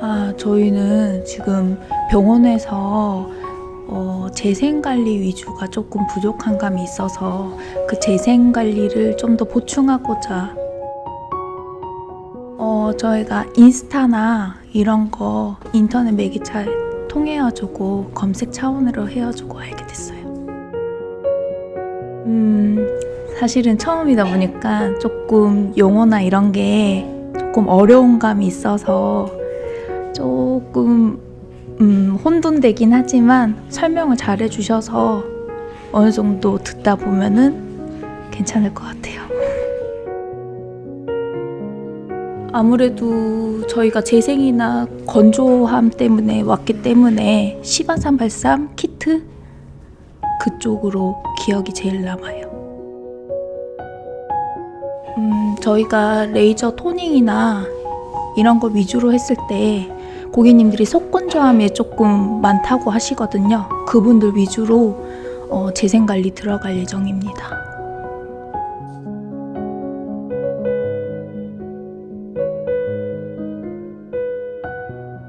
아, 저희는 지금 병원에서 어, 재생 관리 위주가 조금 부족한 감이 있어서 그 재생 관리를 좀 더 보충하고자 어, 저희가 인스타나 이런 거 인터넷 매개체 통해가지고 검색 차원으로 해가지고 알게 됐어요. 음, 사실은 처음이다 보니까 조금 용어나 이런 게 조금 어려운 감이 있어서 조금 음, 혼돈되긴 하지만 설명을 잘 해주셔서 어느 정도 듣다 보면은 괜찮을 것 같아요. 아무래도 저희가 재생이나 건조함 때문에 왔기 때문에 시바산발삼 키트 그쪽으로 기억이 제일 남아요. 음, 저희가 레이저 토닝이나 이런 거 위주로 했을 때 고객님들이 속건조함에 조금 많다고 하시거든요. 그분들 위주로 어, 재생 관리 들어갈 예정입니다.